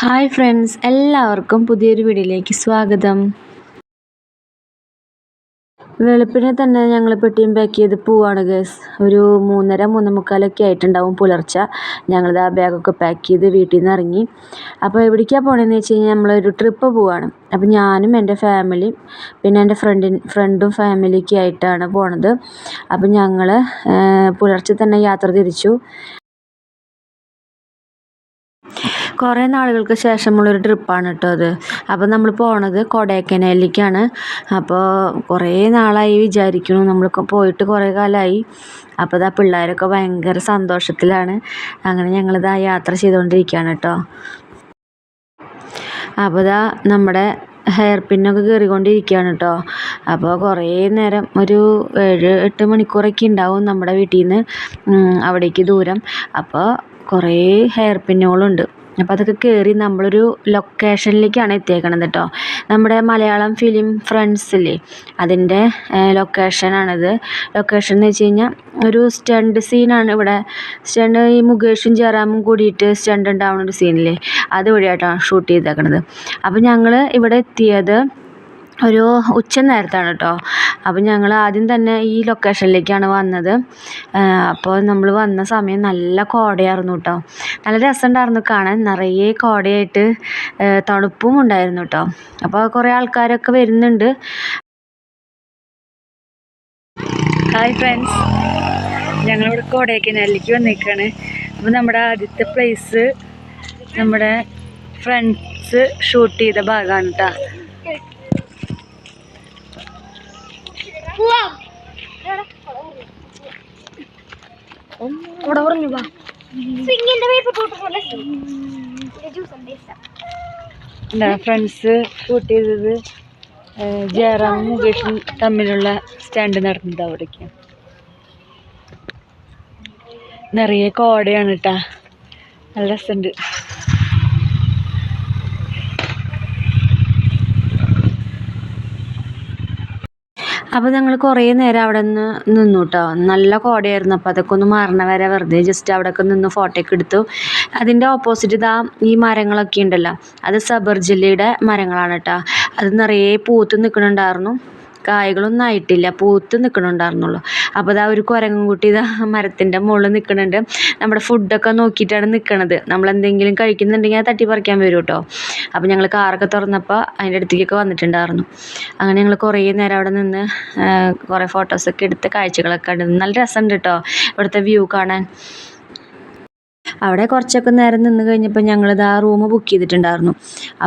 Hi friends എല്ലാവർക്കും പുതിയൊരു വീഡിയോയിലേക്ക് സ്വാഗതം. വെളുപ്പിനെ തന്നെ ഞങ്ങൾ പെട്ടിയും പാക്ക് ചെയ്ത് പോവാണ് ഗേസ് ഒരു മൂന്നര മൂന്ന് മുക്കാലൊക്കെ ആയിട്ടുണ്ടാവും പുലർച്ച. ഞങ്ങളത് ആ ബാഗൊക്കെ പാക്ക് ചെയ്ത് വീട്ടിൽ നിന്ന് ഇറങ്ങി. അപ്പോൾ എവിടേക്കാണ് പോകണമെന്ന് വെച്ച് കഴിഞ്ഞാൽ നമ്മളൊരു ട്രിപ്പ് പോവാണ്. അപ്പോൾ ഞാനും എന്റെ ഫാമിലിയും പിന്നെ എന്റെ ഫ്രണ്ടിൻ ഫ്രണ്ടും ഫാമിലിയൊക്കെ ആയിട്ടാണ് പോണത്. അപ്പോൾ ഞങ്ങൾ പുലർച്ചെ തന്നെ യാത്ര തിരിച്ചു. കുറേ നാളുകൾക്ക് ശേഷമുള്ളൊരു ട്രിപ്പാണ് കേട്ടോ അത്. അപ്പോൾ നമ്മൾ പോണത് കൊടൈക്കനാലിലേക്കാണ്. അപ്പോൾ കുറേ നാളായി വിചാരിക്കുന്നു. നമ്മൾ പോയിട്ട് കുറേ കാലമായി. അപ്പോൾ ഇതാ പിള്ളേരൊക്കെ ഭയങ്കര സന്തോഷത്തിലാണ്. അങ്ങനെ ഞങ്ങളിതാ യാത്ര ചെയ്തുകൊണ്ടിരിക്കുകയാണ് കേട്ടോ. അപ്പോൾ ഇതാ നമ്മുടെ ഹെയർ പിന്നൊക്കെ കയറിക്കൊണ്ടിരിക്കുകയാണ് കേട്ടോ. അപ്പോൾ കുറേ നേരം ഒരു ഏഴ് എട്ട് മണിക്കൂറൊക്കെ ഉണ്ടാവും നമ്മുടെ വീട്ടിൽ നിന്ന് അവിടേക്ക് ദൂരം. അപ്പോൾ കുറേ ഹെയർ പിന്നുകളുണ്ട്. അപ്പോൾ അതൊക്കെ കയറി നമ്മളൊരു ലൊക്കേഷനിലേക്കാണ് എത്തിയേക്കണത് കേട്ടോ നമ്മുടെ മലയാളം ഫിലിം ഫ്രണ്ട്സില്ലേ അതിന്റെ ലൊക്കേഷനാണിത് ലൊക്കേഷൻ എന്ന് വെച്ച് കഴിഞ്ഞാൽ ഒരു സ്റ്റണ്ട് സീനാണ് ഇവിടെ. സ്റ്റണ്ട് ഈ മുകേഷും ജയറാമും കൂടിയിട്ട് സ്റ്റണ്ട് ഉണ്ടാവുന്ന ഒരു സീനില്ലേ അതുവഴിയായിട്ടാണ് ഷൂട്ട് ചെയ്തേക്കണത്. അപ്പോൾ ഞങ്ങൾ ഇവിടെ എത്തിയത് ഒരു ഉച്ച നേരത്താണ് കേട്ടോ. അപ്പോൾ ഞങ്ങൾ ആദ്യം തന്നെ ഈ ലൊക്കേഷനിലേക്കാണ് വന്നത്. അപ്പോൾ നമ്മൾ വന്ന സമയം നല്ല കോടയായിരുന്നു കേട്ടോ. നല്ല രസമുണ്ടായിരുന്നു കാണാൻ. നിറയെ കോടയായിട്ട് തണുപ്പും ഉണ്ടായിരുന്നു കേട്ടോ. അപ്പോൾ കുറേ ആൾക്കാരൊക്കെ വരുന്നുണ്ട്. ഹായ് ഫ്രണ്ട്സ് ഞങ്ങളിവിടെ കൊടൈക്കനാലിലേക്ക് വന്നേക്കാണ്. അപ്പോൾ നമ്മുടെ ആദ്യത്തെ പ്ലേസ് നമ്മുടെ ഫ്രണ്ട്സ് ഷൂട്ട് ചെയ്ത ഭാഗമാണ് കേട്ടോ. അവിടെ പറഞ്ഞു വാ. സ്വിങ്ങിന്റെ ഫ്രണ്ട്സ് ഷൂട്ട് ചെയ്തത് ജയറാമും മുകേഷും തമ്മിലുള്ള സ്റ്റാൻഡ് നടന്നത് അവിടേക്ക്. നിറയെ കോടയാണ് കേട്ടാ നല്ല രസമുണ്ട് അപ്പോൾ ഞങ്ങൾ കുറേ നേരം അവിടെ നിന്ന് നിന്നു കേട്ടോ നല്ല കോടയായിരുന്നു. അപ്പോൾ അതൊക്കെ ഒന്ന് മാറണ വരെ വെറുതെ ജസ്റ്റ് അവിടെയൊക്കെ നിന്ന് ഫോട്ടോ ഒക്കെ എടുത്തു. അതിന്റെ ഓപ്പോസിറ്റ് ഇതാ ഈ മരങ്ങളൊക്കെ ഉണ്ടല്ലോ. അത് സബർജില്ലയുടെ മരങ്ങളാണ് കേട്ടോ അത് നിറയെ പൂത്ത് നിൽക്കുന്നുണ്ടായിരുന്നു കായ്കളൊന്നും ആയിട്ടില്ല. പൂത്ത് നിൽക്കണുണ്ടായിരുന്നുള്ളൂ അപ്പോൾ ഇതാ ഒരു കുരങ്ങും കുട്ടി ഇതാ മരത്തിന്റെ മുകളിൽ നിൽക്കുന്നുണ്ട് നമ്മുടെ ഫുഡൊക്കെ നോക്കിയിട്ടാണ് നിൽക്കുന്നത് നമ്മൾ എന്തെങ്കിലും കഴിക്കുന്നുണ്ടെങ്കിൽ അത് തട്ടി പറിക്കാൻ വരും കേട്ടോ അപ്പോൾ ഞങ്ങൾ കാറൊക്കെ തുറന്നപ്പോൾ അതിന്റെ അടുത്തേക്കൊക്കെ വന്നിട്ടുണ്ടായിരുന്നു. അങ്ങനെ ഞങ്ങൾ കുറേ നേരം അവിടെ നിന്ന് കുറേ ഫോട്ടോസൊക്കെ എടുത്ത് കാഴ്ചകളൊക്കെ ഉണ്ട് നല്ല രസമുണ്ട് കേട്ടോ ഇവിടുത്തെ വ്യൂ കാണാൻ. അവിടെ കുറച്ചൊക്കെ നേരം നിന്ന് കഴിഞ്ഞപ്പോൾ ഞങ്ങളിത് ആ റൂം ബുക്ക് ചെയ്തിട്ടുണ്ടായിരുന്നു.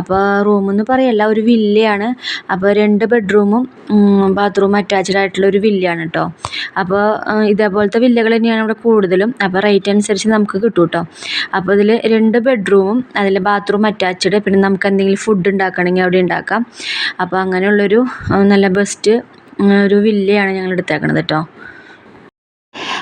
അപ്പോൾ റൂമെന്ന് പറയല്ല ഒരു വില്ലയാണ് അപ്പോൾ രണ്ട് ബെഡ്റൂമും ബാത്റൂം അറ്റാച്ച്ഡ് ആയിട്ടുള്ള ഒരു വില്ലയാണ് കേട്ടോ അപ്പോൾ ഇതേപോലത്തെ വില്ലകൾ തന്നെയാണ് ഇവിടെ കൂടുതലും. അപ്പോൾ റേറ്റ് അനുസരിച്ച് നമുക്ക് കിട്ടും കേട്ടോ അപ്പോൾ ഇതിൽ രണ്ട് ബെഡ്റൂമും അതിൽ ബാത്റൂം അറ്റാച്ച്ഡ് പിന്നെ നമുക്ക് എന്തെങ്കിലും ഫുഡ് ഉണ്ടാക്കണമെങ്കിൽ അവിടെ ഉണ്ടാക്കാം. അപ്പോൾ അങ്ങനെയുള്ളൊരു നല്ല ബെസ്റ്റ് ഒരു വില്ലയാണ് ഞങ്ങൾ എടുത്തേക്കണത് കേട്ടോ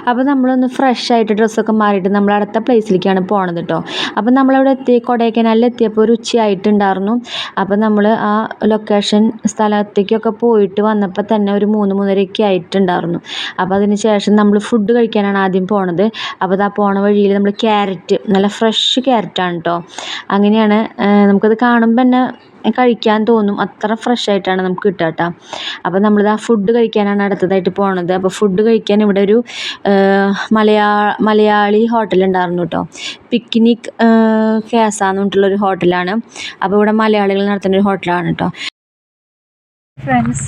അപ്പോൾ നമ്മളൊന്ന് ഫ്രഷ് ആയിട്ട് ഡ്രസ്സൊക്കെ മാറിയിട്ട് നമ്മൾ അടുത്ത പ്ലേസിലേക്കാണ് പോണത് കേട്ടോ അപ്പോൾ നമ്മളവിടെ എത്തി കൊടൈക്കനാലിൽ എത്തിയപ്പോൾ ഒരു ഉച്ചയായിട്ടുണ്ടായിരുന്നു. അപ്പോൾ നമ്മൾ ആ ലൊക്കേഷൻ സ്ഥലത്തേക്കൊക്കെ പോയിട്ട് വന്നപ്പോൾ തന്നെ ഒരു മൂന്ന് മൂന്നരയൊക്കെ ആയിട്ടുണ്ടായിരുന്നു. അപ്പോൾ അതിന് ശേഷം നമ്മൾ ഫുഡ് കഴിക്കാനാണ് ആദ്യം പോണത്. അപ്പോൾ ആ പോണ വഴിയിൽ നമ്മൾ ക്യാരറ്റ് നല്ല ഫ്രഷ് ക്യാരറ്റാണ് കേട്ടോ അങ്ങനെയാണ് നമുക്കത് കാണുമ്പോൾ തന്നെ കഴിക്കാൻ തോന്നും. അത്ര ഫ്രഷ് ആയിട്ടാണ് നമുക്ക് കിട്ടുക കേട്ടോ. അപ്പോൾ നമ്മളിത് ആ ഫുഡ് കഴിക്കാനാണ് അടുത്തതായിട്ട് പോണത്. അപ്പോൾ ഫുഡ് കഴിക്കാൻ ഇവിടെ ഒരു മലയാ മലയാളി ഹോട്ടൽ ഉണ്ടായിരുന്നു കേട്ടോ. പിക്നിക് കേസാന്ന് പറഞ്ഞിട്ടുള്ളൊരു ഹോട്ടലാണ് അപ്പോൾ ഇവിടെ മലയാളികൾ നടത്തുന്ന ഒരു ഹോട്ടലാണ് കേട്ടോ. ഫ്രണ്ട്സ്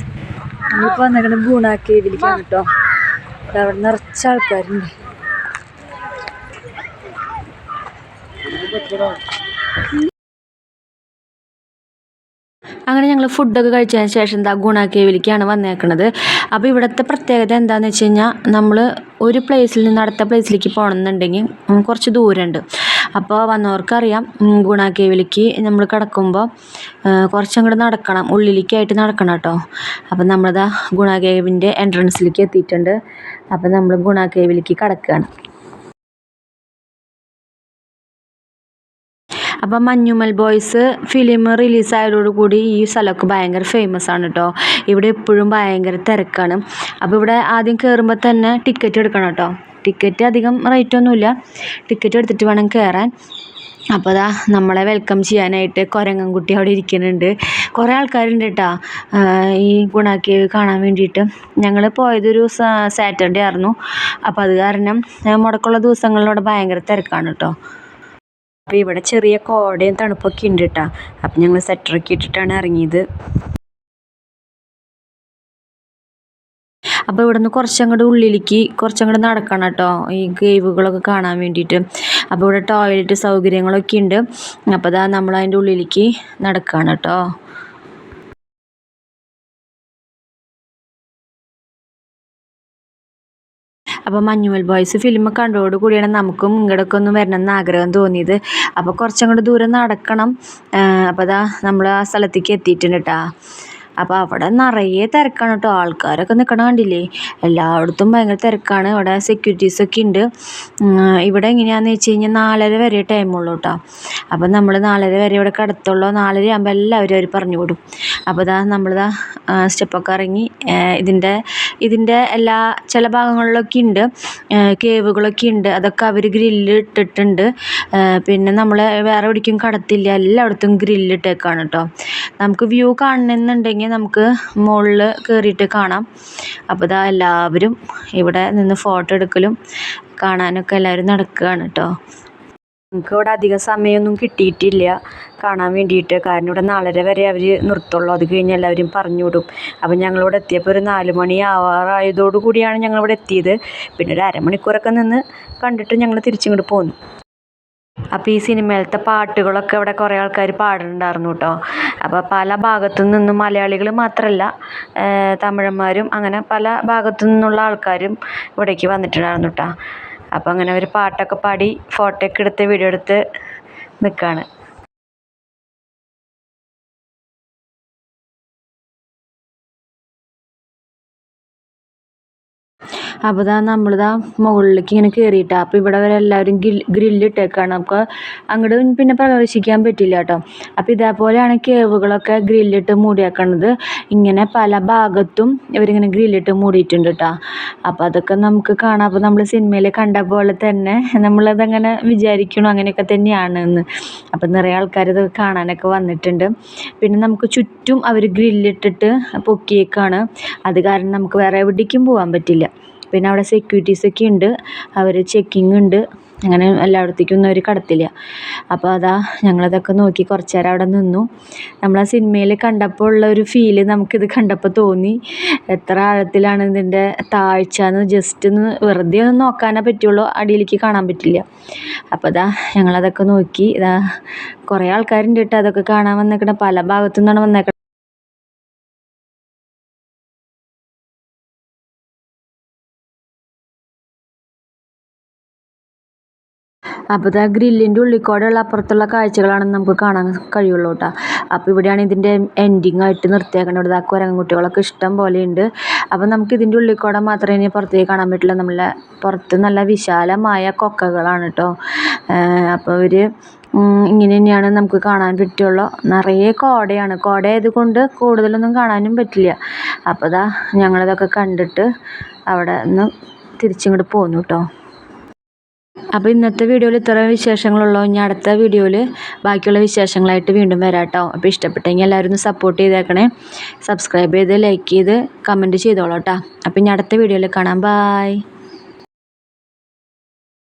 നമ്മളിപ്പോൾ വന്നേക്കുന്നത് ഗുണ കേവിലേക്കാണ് കേട്ടോ. അവിടെ നിറച്ച ആൾക്കാരുണ്ട്. അങ്ങനെ ഞങ്ങൾ ഫുഡൊക്കെ കഴിച്ചതിന് ശേഷം എന്താ ഗുണ കേവിലേക്കാണ് വന്നേക്കണത്. അപ്പോൾ ഇവിടുത്തെ പ്രത്യേകത എന്താണെന്ന് വെച്ച് കഴിഞ്ഞാൽ നമ്മൾ ഒരു പ്ലേസിൽ നിന്ന് അടുത്ത പ്ലേസിലേക്ക് പോകണമെന്നുണ്ടെങ്കിൽ കുറച്ച് ദൂരമുണ്ട്. അപ്പോൾ വന്നവർക്കറിയാം ഗുണ കേവിലേക്ക് നമ്മൾ കിടക്കുമ്പോൾ കുറച്ചങ്ങോട്ട് നടക്കണം ഉള്ളിലേക്കായിട്ട് നടക്കണം കേട്ടോ. അപ്പോൾ നമ്മളിതാ ഗുണ കേവിന്റെ എൻട്രൻസിലേക്ക് എത്തിയിട്ടുണ്ട്. അപ്പോൾ നമ്മൾ ഗുണ കേവിലേക്ക് കിടക്കുകയാണ് അപ്പം മഞ്ഞുമൽ ബോയ്സ് ഫിലിം റിലീസായതോടുകൂടി ഈ സ്ഥലമൊക്കെ ഭയങ്കര ഫേമസ് ആണ് കേട്ടോ ഇവിടെ എപ്പോഴും ഭയങ്കര തിരക്കാണ്. അപ്പോൾ ഇവിടെ ആദ്യം കയറുമ്പോൾ തന്നെ ടിക്കറ്റ് എടുക്കണം കേട്ടോ ടിക്കറ്റ് അധികം റേറ്റ് ഒന്നുമില്ല. ടിക്കറ്റ് എടുത്തിട്ട് വേണം കയറാൻ അപ്പോൾ അതാ നമ്മളെ വെൽക്കം ചെയ്യാനായിട്ട് കുരങ്ങൻകുട്ടി അവിടെ ഇരിക്കുന്നുണ്ട്. കുറേ ആൾക്കാരുണ്ട് കേട്ടോ ഈ ഗുണ കാണാൻ വേണ്ടിയിട്ട്. ഞങ്ങൾ പോയതൊരു സാറ്റർഡേ ആയിരുന്നു. അപ്പോൾ അത് കാരണം ദിവസങ്ങളിൽ അവിടെ ഭയങ്കര തിരക്കാണ് കേട്ടോ അപ്പോൾ ഇവിടെ ചെറിയ കോടയും തണുപ്പൊക്കെ ഉണ്ട് കേട്ടോ അപ്പം ഞങ്ങൾ സെറ്ററൊക്കെ ഇട്ടിട്ടാണ് ഇറങ്ങിയത്. അപ്പോൾ ഇവിടുന്ന് കുറച്ചങ്ങോട്ട് ഉള്ളിലേക്ക് കുറച്ചങ്ങോട്ട് നടക്കണം കേട്ടോ ഈ കേവുകളൊക്കെ കാണാൻ വേണ്ടിയിട്ട്. അപ്പോൾ ഇവിടെ ടോയ്ലറ്റ് സൗകര്യങ്ങളൊക്കെ ഉണ്ട്. അപ്പോൾ അതാ നമ്മൾ അതിന്റെ ഉള്ളിലേക്ക് നടക്കുകയാണ് കേട്ടോ അപ്പോൾ മഞ്ഞുമൽ ബോയ്സ് ഫിലിം കണ്ടോട് കൂടിയാണ് നമുക്കും ഇങ്ങോട്ടൊക്കെ ഒന്ന് വരണം എന്ന് ആഗ്രഹം തോന്നിയത്. അപ്പോൾ കുറച്ചങ്ങോട്ട് ദൂരം നടക്കണം. അപ്പോൾ അതാ നമ്മൾ ആ സ്ഥലത്തേക്ക് എത്തിയിട്ടുണ്ട് കേട്ടോ അപ്പോൾ അവിടെ നിറയെ തിരക്കാണ് കേട്ടോ. ആൾക്കാരൊക്കെ നിൽക്കണ കണ്ടില്ലേ? എല്ലായിടത്തും ഭയങ്കര തിരക്കാണ്. ഇവിടെ സെക്യൂരിറ്റീസൊക്കെ ഉണ്ട്. ഇവിടെ എങ്ങനെയാണെന്ന് വെച്ച് കഴിഞ്ഞാൽ നാലര വരെ ടൈമുള്ളൂ കേട്ടോ. അപ്പോൾ നമ്മൾ നാലര വരെ ഇവിടെ കിടത്തുള്ളൂ. നാലര ആകുമ്പോൾ എല്ലാവരും അവർ പറഞ്ഞു വിടും. അപ്പോൾ ഇതാ നമ്മളിതാ സ്റ്റെപ്പൊക്കെ ഇറങ്ങി ഇതിന്റെ ഇതിന്റെ എല്ലാ ചില ഭാഗങ്ങളിലൊക്കെ ഉണ്ട്. കേവുകളൊക്കെ ഉണ്ട്. അതൊക്കെ അവർ ഗ്രില്ല് ഇട്ടിട്ടുണ്ട്. ആ, പിന്നെ നമ്മൾ വേറെ എവിടേക്കും കടത്തില്ല. എല്ലായിടത്തും ഗ്രില്ല് ഇട്ടേക്കാണ് കേട്ടോ. നമുക്ക് വ്യൂ കാണണമെന്നുണ്ടെങ്കിൽ നമുക്ക് മുകളിൽ കയറിയിട്ട് കാണാം. അപ്പോൾ ഇതാ എല്ലാവരും ഇവിടെ നിന്ന് ഫോട്ടോ എടുക്കലും കാണാനൊക്കെ എല്ലാവരും നടക്കുകയാണ് കേട്ടോ നമുക്ക് ഇവിടെ അധിക സമയമൊന്നും കിട്ടിയിട്ടില്ല. കാണാൻ വേണ്ടിയിട്ട്. കാരണം ഇവിടെ നാലര വരെ അവർ നിർത്തുള്ളൂ. അത് കഴിഞ്ഞ് എല്ലാവരും പറഞ്ഞു വിടും. അപ്പോൾ ഞങ്ങളിവിടെ എത്തിയപ്പോൾ ഒരു നാല് മണി ആവാറായതോടു കൂടിയാണ് ഞങ്ങളിവിടെ എത്തിയത്. പിന്നെ ഒരു അരമണിക്കൂറൊക്കെ നിന്ന് കണ്ടിട്ട് ഞങ്ങൾ തിരിച്ചിങ്ങോട്ട് പോന്നു. അപ്പോൾ ഈ സിനിമയിലത്തെ പാട്ടുകളൊക്കെ ഇവിടെ കുറേ ആൾക്കാർ പാടുന്നുണ്ടായിരുന്നു കേട്ടോ അപ്പോൾ പല ഭാഗത്തു നിന്നും മലയാളികൾ മാത്രമല്ല തമിഴന്മാരും അങ്ങനെ പല ഭാഗത്തു നിന്നുള്ള ആൾക്കാരും ഇവിടേക്ക് വന്നിട്ടുണ്ടായിരുന്നു കേട്ടോ അപ്പോൾ അങ്ങനെ അവർ പാട്ടൊക്കെ പാടി ഫോട്ടോ ഒക്കെ എടുത്ത് വീഡിയോ എടുത്ത് നിൽക്കുകയാണ് അപ്പോൾ ഇതാ നമ്മളിതാ മുകളിലേക്ക് ഇങ്ങനെ കയറിയിട്ടാ അപ്പോൾ ഇവിടെ വരെ എല്ലാവരും ഗ്രില്ലിട്ടേക്കാണ്. നമുക്ക് അങ്ങോട്ട് പിന്നെ പ്രവേശിക്കാൻ പറ്റില്ല കേട്ടോ അപ്പോൾ ഇതേപോലെയാണ് കേവുകളൊക്കെ ഗ്രില്ലിട്ട് മൂടിയേക്കണത്. ഇങ്ങനെ പല ഭാഗത്തും ഇവരിങ്ങനെ ഗ്രില്ലിട്ട് മൂടിയിട്ടുണ്ട് കേട്ടോ അപ്പോൾ അതൊക്കെ നമുക്ക് കാണാം. അപ്പോൾ നമ്മൾ സിനിമയിൽ കണ്ട പോലെ തന്നെ നമ്മളതങ്ങനെ വിചാരിക്കണോ അങ്ങനെയൊക്കെ തന്നെയാണ് എന്ന് അപ്പോൾ നിറയെ ആൾക്കാർ ഇത് കാണാനൊക്കെ വന്നിട്ടുണ്ട്. പിന്നെ നമുക്ക് ചുറ്റും അവർ ഗ്രില്ലിട്ടിട്ട് പൊക്കിയേക്കാണ്. അത് കാരണം നമുക്ക് വേറെ എവിടേക്കും പോകാൻ പറ്റില്ല. പിന്നെ അവിടെ സെക്യൂരിറ്റീസൊക്കെ ഉണ്ട്. അവർ ചെക്കിങ് ഉണ്ട്. അങ്ങനെ എല്ലായിടത്തേക്കൊന്നും അവർ കടത്തില്ല. അപ്പോൾ അതാ ഞങ്ങളതൊക്കെ നോക്കി കുറച്ച് നേരം അവിടെ നിന്നു. നമ്മൾ ആ സിനിമയിൽ കണ്ടപ്പോൾ ഉള്ള ഒരു ഫീൽ നമുക്കിത് കണ്ടപ്പോൾ തോന്നി. എത്ര ആഴത്തിലാണ് ഇതിന്റെ താഴ്ച എന്ന് ജസ്റ്റ് ഒന്ന് വെറുതെ ഒന്ന് നോക്കാനേ പറ്റുള്ളൂ. അടിയിലേക്ക് കാണാൻ പറ്റില്ല. അപ്പോൾ അതാ ഞങ്ങളതൊക്കെ നോക്കി. ഇതാ കുറേ ആൾക്കാരുണ്ട് കേട്ടോ. അതൊക്കെ കാണാൻ വന്നേക്കണ. പല ഭാഗത്തു നിന്നാണ് വന്നേക്കണത് അപ്പോൾ ആ ഗ്രില്ലിന്റെ ഉള്ളിക്കൂടെയുള്ള അപ്പുറത്തുള്ള കാഴ്ചകളാണ് നമുക്ക് കാണാൻ കഴിയുള്ളൂ കേട്ടോ. അപ്പോൾ ഇവിടെയാണ് ഇതിന്റെ എൻഡിങ് ആയിട്ട് നിർത്തിയേക്കുന്നത് ഇവിടെ കുരങ്ങൻ കുട്ടികളൊക്കെ ഇഷ്ടം പോലെ ഉണ്ട്. അപ്പോൾ നമുക്ക് ഇതിന്റെ ഉള്ളിക്കോട കൂടെ മാത്രമേ ഇനി പുറത്തേക്ക് കാണാൻ പറ്റില്ല. നമ്മളെ പുറത്ത് നല്ല വിശാലമായ കൊക്കകളാണ് കേട്ടോ. അപ്പോൾ ഇവർ ഇങ്ങനെ തന്നെയാണ് നമുക്ക് കാണാൻ പറ്റുള്ളൂ. നിറയെ കോടയാണ്. കോട ആയതുകൊണ്ട് കൂടുതലൊന്നും കാണാനും പറ്റില്ല. അപ്പോൾ ഇതാ ഞങ്ങളിതൊക്കെ കണ്ടിട്ട് അവിടെ നിന്ന് തിരിച്ചിങ്ങോട്ട് പോന്നു കേട്ടോ. അപ്പോൾ ഇന്നത്തെ വീഡിയോയിൽ ഇത്ര വിശേഷങ്ങളുള്ളൂ. ഇനി അടുത്ത വീഡിയോയിൽ ബാക്കിയുള്ള വിശേഷങ്ങളായിട്ട് വീണ്ടും വരാം കേട്ടോ അപ്പോൾ ഇഷ്ടപ്പെട്ടെങ്കിൽ എല്ലാവരും ഒന്ന് സപ്പോർട്ട് ചെയ്തേക്കണേ. സബ്സ്ക്രൈബ് ചെയ്ത് ലൈക്ക് ചെയ്ത് കമന്റ് ചെയ്തോളൂ കേട്ടോ അപ്പോൾ ഇനി അടുത്ത വീഡിയോയിൽ കാണാം. ബായ്